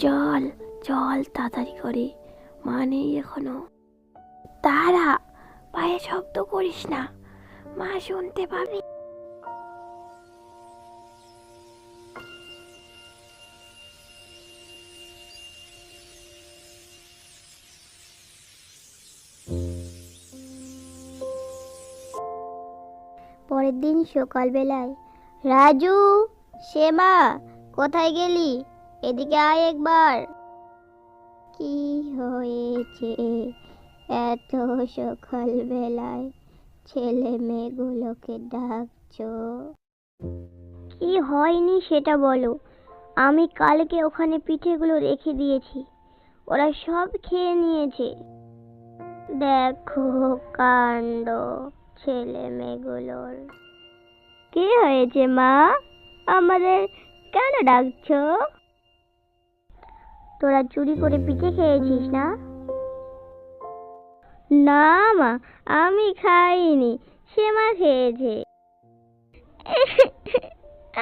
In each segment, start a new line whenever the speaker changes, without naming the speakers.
চল চল তাড়াতাড়ি করে। মা নেই এখনও। তারা পায়ে শব্দ করিস না। মা শুনতে পাবে।
পরের দিন সকালবেলায়। রাজু শ্যামা কোথায় গেলি? এদিকে আয় একবার। কি হয়েছে এত সকালবেলায় ছেলে মেয়েগুলোকে ডাকছো? কি হয়নি সেটা বলো। আমি কালকে ওখানে পিঠেগুলো রেখে দিয়েছি। ওরা সব খেয়ে নিয়েছে। দেখো কাণ্ড ছেলে মেয়েগুলোর। কি হয়েছে মা? আমাদের কেন ডাকছো? তোরা চুরি করে পিঠে খেয়েছিস না? না মা আমি খাইনি। সে মা খেয়েছে।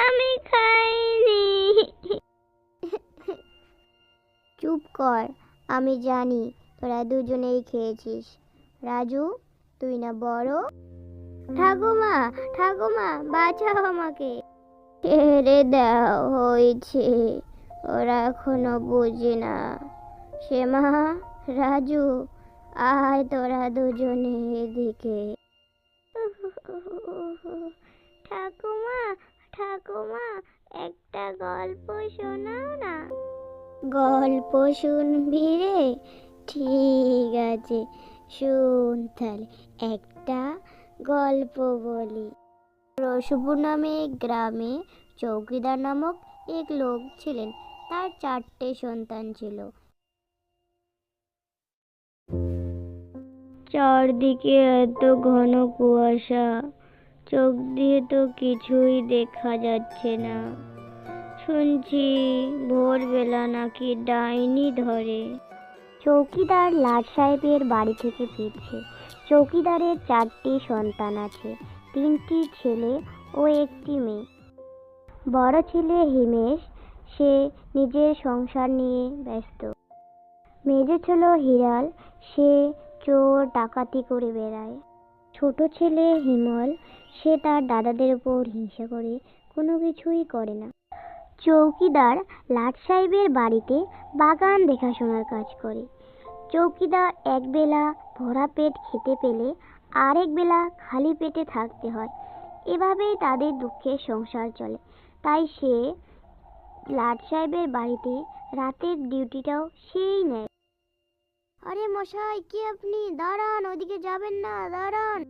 আমি খাইনি। চুপ কর আমি জানি তোরা দুজনেই খেয়েছিস। রাজু তুই না বড়? ঠাকুমা ঠাকুমা বাঁচাও আমাকে। ছেড়ে দেওয়া হয়েছে। ওরা এখনও বুঝি না। শ্যামা রাজু আয় তোরা দুজনে এদিকে। ঠাকুমা ঠাকুমা একটা গল্প শোনাও না? গল্প শুনবি রে? ঠিক আছে শুন তাহলে। একটা গল্প বলি। রসপুর নামে গ্রামে চৌকিদার নামক এক লোক ছিলেন। তার চারটে সন্তান ছিল। চারদিকে এত ঘন কুয়াশা চোখ দিয়ে তো কিছুই দেখা যাচ্ছে না। শুনছি ভোরবেলা নাকি ডাইনি ধরে। চৌকিদার লাট সাহেবের বাড়ি থেকে ফিরছে। চৌকিদারের চারটি সন্তান আছে তিনটি ছেলে ও একটি মেয়ে। বড় ছেলে হিমেশ সে নিজের সংসার নিয়ে ব্যস্ত। মেজ ছেলে হিরাল, সে চোর ডাকাতি করে বেড়ায়। ছোট ছেলে হিমল, সে তার দাদাদের উপর হিংসা করে, কোনো কিছুই করে না। চৌকিদার লাট সাহেবের বাড়িতে বাগান দেখাশোনার কাজ করে। চৌকিদার একবেলা ভরা পেট খেতে পেলে আরেক বেলা খালি পেটে থাকতে হয়। এভাবেই তাদের দুঃখের সংসার চলে। তাই সে লাট সাহেবের বাড়িতে রাতের ডিউটিটাও সেই নেয়। আরে মশাই, কি আপনি? দাঁড়ান, ওদিকে যাবেন না, দাঁড়ান।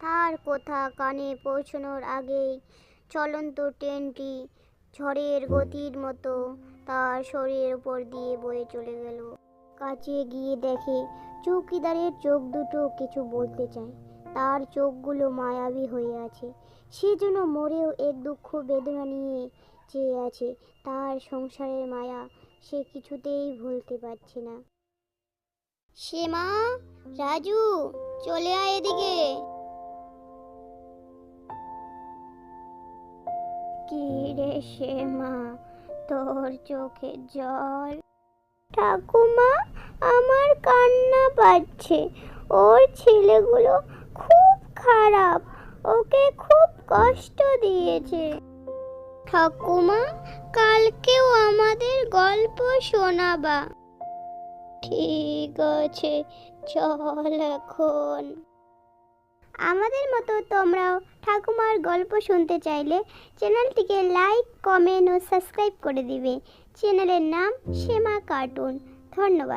তার কথা কানে পৌঁছানোর আগেই চলন্ত ট্রেনটি ঝড়ের গতির মতো তার শরীরের উপর দিয়ে বয়ে চলে গেল। কাছে গিয়ে দেখে চৌকিদারের চোখ দুটো কিছু বলতে চায়। তার চোখগুলো মায়াবী হয়ে আছে। সে যেন মরেও এক দুঃখ বেদনা নিয়ে চেয়ে আছে। তার সংসারের মায়া সে কিছুতেই ভুলতে পারছে না। শ্যামা রাজু, চলে আয় এদিকে। কি রে শ্যামা তোর চোখে জল। ঠাকুমা, আমার কান্না পাচ্ছে। ওর ছেলেগুলো খুব খারাপ, ওকে খুব কষ্ট দিয়েছে। ঠাকুমা, কালকেও আমাদের গল্প শোনাবা। ঠিক আছে, চল এখন। আমাদের মতো তোমরাও ঠাকুমার গল্প শুনতে চাইলে চ্যানেলটিকে লাইক, কমেন্ট ও সাবস্ক্রাইব করে দিবে। চ্যানেলের নাম শ্যামা কার্টুন। ধন্যবাদ।